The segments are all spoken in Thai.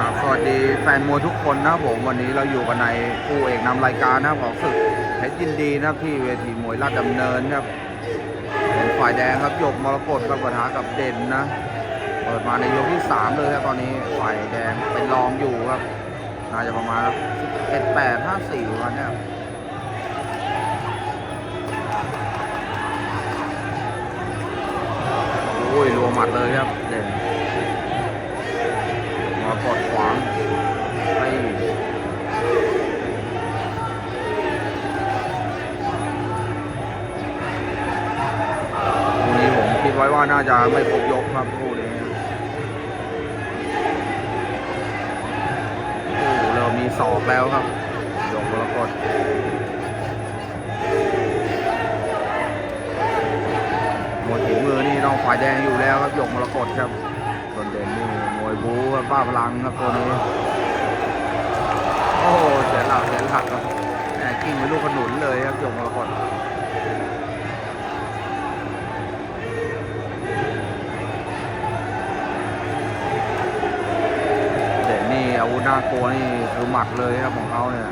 ครับสวัสดีแฟนมวยทุกคนนะครับผมวันนี้เราอยู่กันในคู่เอกนำรายการนะครับของศึกเพชรยินดีนะครับที่เวทีมวยราชดำเนินครับเป็นฝ่ายแดงครับยกมรกตกับปะทะกับเด่นนะเปิดมาในยกที่ 3 เลยครับตอนนี้ฝ่ายแดงเป็นรองอยู่ครับน่าจะประมาณเอ็ดแปดห้าสี่วันนี้ครับโอ้ยรัวหมัดเลยครับเด่น ขวางไปคู่นี้ผมคิดไว้ว่าน่าจะไม่ครบยกครับคู่นี้โอ้เริ่มมีศอกแล้วครับยกมรกตหมดถึงมือนี่ต้องฝ่ายแดงอยู่แล้วครับยกมรกตครับ วยบู๊ครับป้าพลังครับตัวนี้ โอ้โหเสียหลักเสียหลักครับแหมกิ้งไปลูกขนุนเลยครับยกมรกตเด่นนี่อาวุธน่ากลัวนี่คือหมัดเลยครับของเขาเนี่ย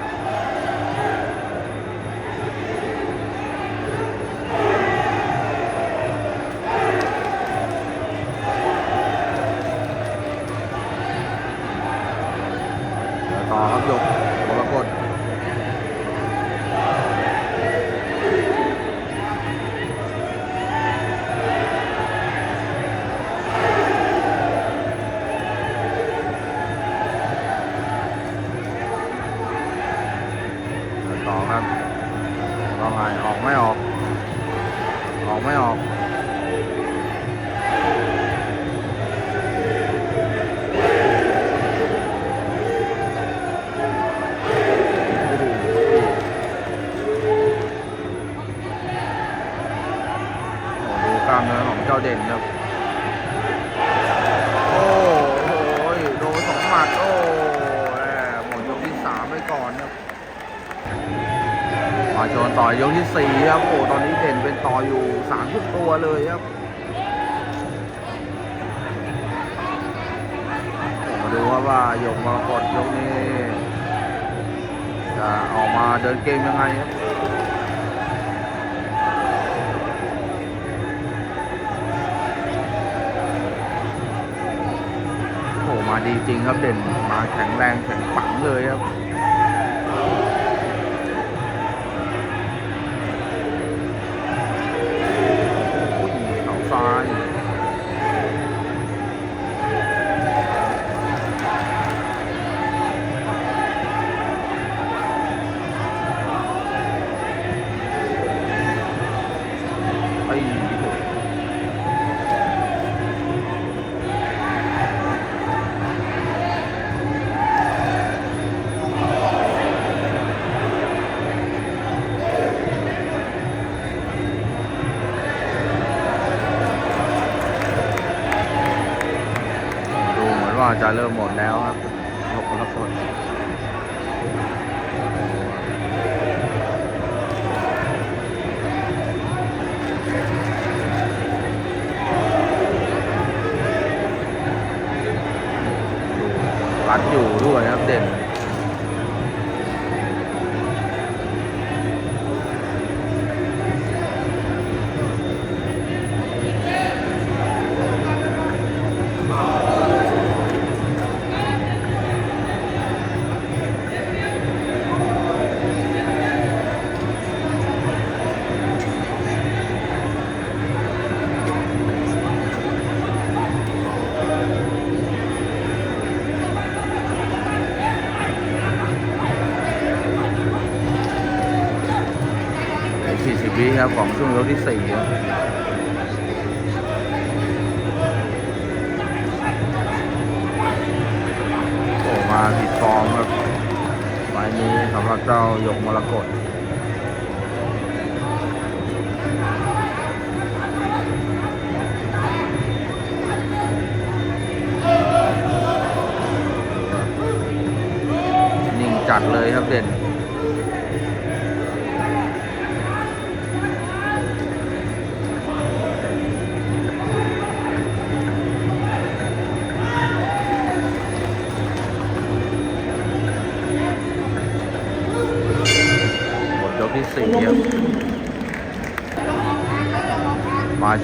ออกไม่ออกโอ้ดูกล้ามเนื้อของเจ้าเด่นครับ มาชนต่อยยกที่สี่ครับโอ้ตอนนี้เด่นเป็นต่ออยู่สามทุกตัวเลยครับมาดูว่าว่ายกมรกตยกนี้จะออกมาเดินเกมยังไงครับโอ้มาดีจริงครับเด่นมาแข็งแรงแข็งปังเลยครับ เ40 วิครับของช่วงยกที่4ครับโอ้มาผิดฟอร์มครับไฟนี้สำหรับเจ้ายกมรกต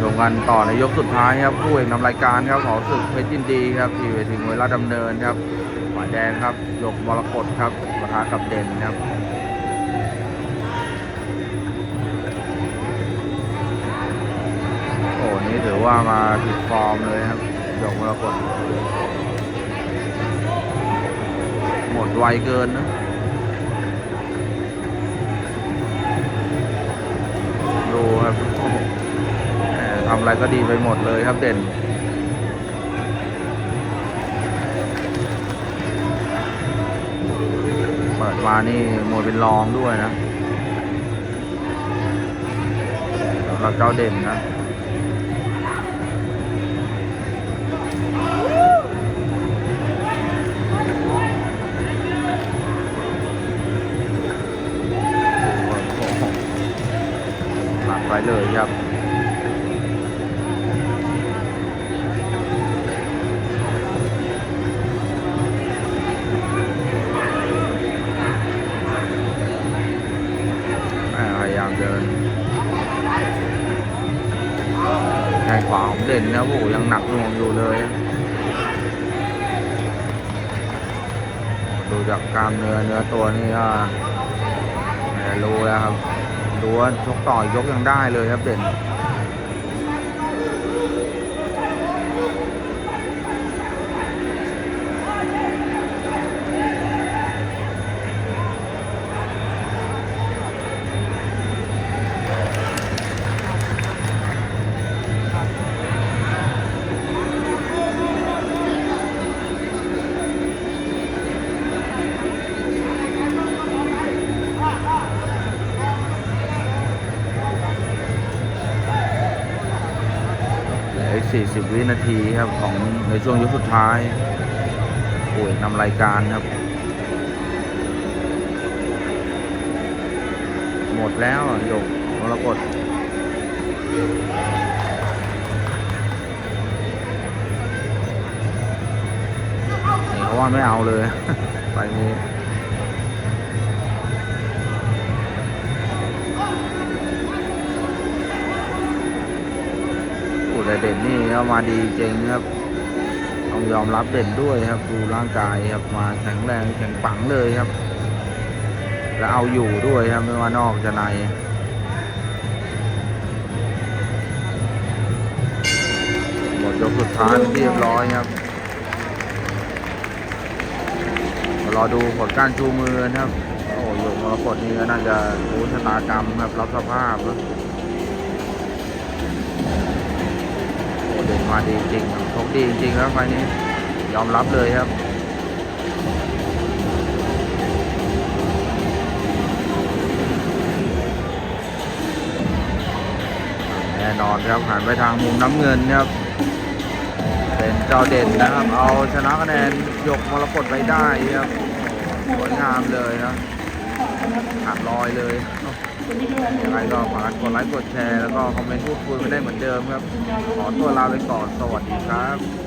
ชมกันต่อในยกสุดท้ายครับผู้เอกนำรายการครับของศึกเพชรยินดีครับที่เวทีมวยราชดำเนินครับฝ่ายแดงครับยกมรกตครับปะทะกับเด่นครับโอ้นี่ถือว่ามาผิดฟอร์มเลยครับยกมรกตหมดไวเกินนะดูครับำอะไรก็ดีไปหมดเลยครับเด่นเปิดมานี่มวยเป็นรองด้วยนะสำหรับเจ้าเด่นนะไปเลยครับ ด่นนะโอ้ยังหนักหน่วงอยู่เลย ดูจากกล้ามเนื้อเนื้อตัวนี่ก็รู้แล้วครับ ดูว่าชกต่อยยกยังได้เลยครับเด่น 40 วินาทีครับของในช่วงยกสุดท้ายโอ้ยนำรายการครับ หมดแล้วยกมรกตนี่เขาว่าไม่เอาเลย ไปนี้ แต่เด่นนี่ก็มาดีจริงครับต้องยอมรับเด่นด้วยครับ ดูร่างกายครับมาแข็งแรงแข็งปังเลยครับ แล้วเอาอยู่ด้วยครับไม่ว่านอกจะในหมดยกสุดท้ายเรียบร้อยครับรอดูผลการชูมือนะครับ โอ้โยกมรกตนี่ก็น่าจะรู้ชะตากรรมครับรับสภาพแล้ว เด่นมาดีจริงครับชกดีจริงๆครับไฟนี้ยอมรับเลยครับแน่นอนครับหันไปทางมุมน้ำเงินครับเป็นเจ้าเด่นนะครับ เอาชนะคะแนนยกมรกตไปได้ครับสวยงามเลยนะขาดลอยเลย ยังไงก็ฝากกดไลค์กดแชร์แล้วก็คอมเมนต์พูดคุยไปได้เหมือนเดิมครับ ขอตัวลาไปก่อนสวัสดีครับ